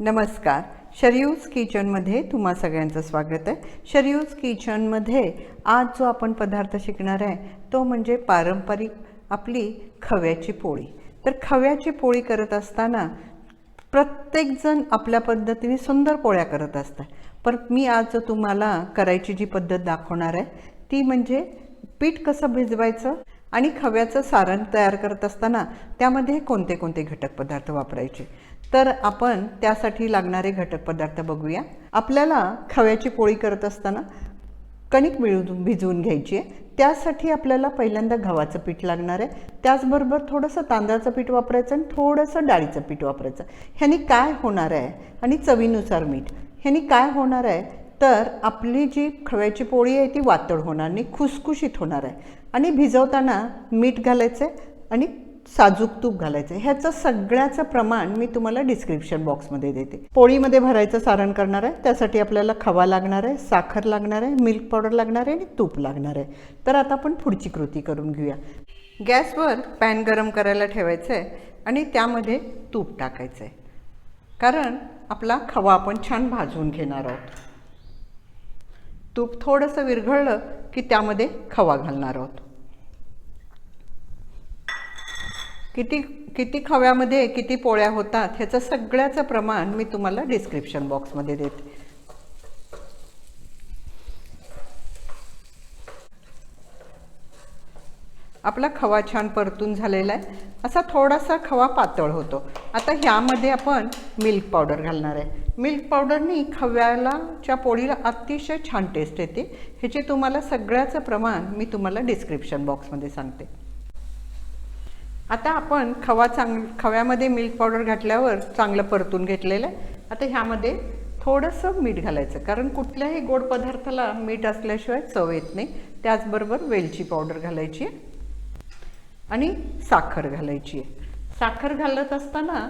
नमस्कार. शरयूज किचनमध्ये तुम्हा सगळ्यांचं स्वागत आहे. शरयूज किचनमध्ये आज जो आपण पदार्थ शिकणार आहे तो म्हणजे पारंपरिक आपली खव्याची पोळी. तर खव्याची पोळी करत असताना प्रत्येकजण आपल्या पद्धतीने सुंदर पोळ्या करत असतात. पण मी आज जो तुम्हाला करायची जी पद्धत दाखवणार आहे ती म्हणजे पीठ कसं भिजवायचं आणि खव्याचं सारण तयार करत असताना त्यामध्ये कोणते कोणते घटक पदार्थ वापरायचे? तर आपण त्यासाठी लागणारे घटक पदार्थ बघूया. आपल्याला खव्याची पोळी करत असताना कणिक मिळून भिजवून घ्यायची आहे. त्यासाठी आपल्याला पहिल्यांदा गव्हाचं पीठ लागणार आहे. त्याचबरोबर थोडंसं तांदळाचं पीठ वापरायचं आणि थोडंसं डाळीचं पीठ वापरायचं. ह्यानी काय होणार आहे? आणि चवीनुसार मीठ. ह्यानी काय होणार आहे? तर आपली जी खव्याची पोळी आहे ती वातड होणार नाही खुसखुशीत होणार आहे. आणि भिजवताना मीठ घालायचं आहे आणि साजूक तूप घालायचं. ह्याचं सगळ्याचं प्रमाण मी तुम्हाला डिस्क्रिप्शन बॉक्समध्ये देते. पोळीमध्ये भरायचं सारण करणार आहे त्यासाठी आपल्याला खवा लागणार आहे साखर लागणार आहे मिल्क पावडर लागणार आहे आणि तूप लागणार आहे. तर आता आपण पुढची कृती करून घेऊया. गॅसवर पॅन गरम करायला ठेवायचं आहे आणि त्यामध्ये तूप टाकायचं आहे कारण आपला खवा आपण छान भाजून घेणार आहोत. तूप थोडंसं विरघळलं की त्यामध्ये खवा घालणार आहोत. किती किती खव्यामध्ये किती पोळ्या होतात ह्याचं सगळ्याचं प्रमाण मी तुम्हाला डिस्क्रिप्शन बॉक्समध्ये देते. आपला खवा छान परतून झालेला आहे. असा थोडासा खवा पातळ होतो. आता ह्यामध्ये आपण मिल्क पावडर घालणार आहे. मिल्क पावडरनी खव्याला च्या पोळीला अतिशय छान टेस्ट येते. ह्याचे तुम्हाला सगळ्याचं प्रमाण मी तुम्हाला डिस्क्रिप्शन बॉक्समध्ये सांगते. आता आपण खवा चांग खव्यामध्ये मिल्क पावडर घातल्यावर चांगलं परतून घेतलेलं आहे. आता ह्यामध्ये थोडंसं मीठ घालायचं कारण कुठल्याही गोड पदार्थाला मीठ असल्याशिवाय चव येत नाही. त्याचबरोबर वेलची पावडर घालायची आहे आणि साखर घालायची आहे. साखर घालत असताना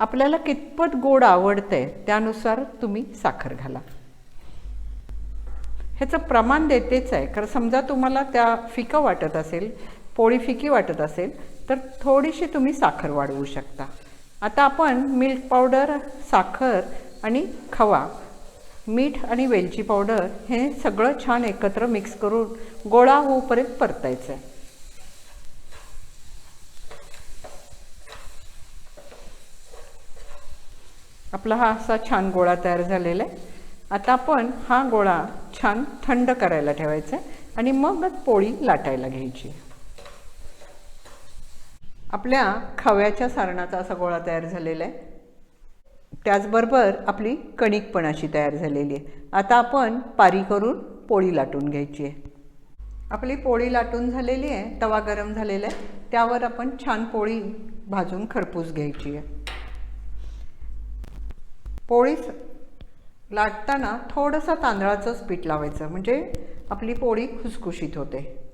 आपल्याला कितपत गोड आवडतंय त्यानुसार तुम्ही साखर घाला. ह्याचं प्रमाण देतेच आहे. कारण समजा तुम्हाला त्या फिकं वाटत असेल पोळी फिकी वाटत असेल तर थोडीशी तुम्ही साखर वाढवू शकता. आता आपण मिल्क पावडर साखर आणि खवा मीठ आणि वेलची पावडर हे सगळं छान एकत्र मिक्स करून गोळा होऊपर्यंत परतायचं आहे आपला हा असा छान गोळा तयार झालेला आहे. आता आपण हा गोळा छान थंड करायला ठेवायचा आहे आणि मगच पोळी लाटायला घ्यायची. आपल्या खव्याच्या सारणाचा असा गोळा तयार झालेला आहे. त्याचबरोबर आपली कणिक पण अशी तयार झालेली आहे. आता आपण पारी करून पोळी लाटून घ्यायची आहे. आपली पोळी लाटून झालेली आहे तवा गरम झालेला आहे. त्यावर आपण छान पोळी भाजून खरपूस घ्यायची आहे. पोळी लाटताना थोडंसं तांदळाचंच पीठ लावायचं. म्हणजे आपली पोळी खुसखुशीत होते.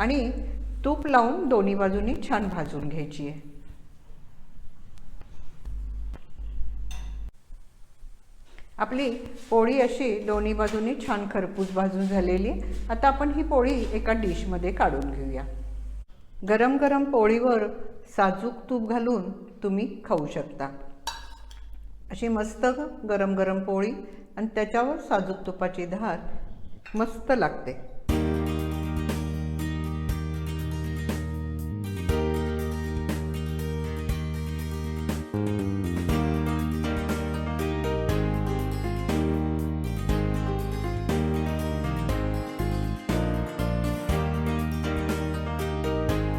आणि तूप लावून दोन्ही बाजूनी छान भाजून घ्यायची आहे. आपली पोळी अशी दोन्ही बाजूनी छान खरपूस भाजून झालेली आता आपण ही पोळी एका डिशमध्ये काढून घेऊया. गरम गरम पोळीवर साजूक तूप घालून तुम्ही खाऊ शकता. अशी मस्त गरम गरम पोळी आणि त्याच्यावर साजूक तुपाची धार मस्त लागते.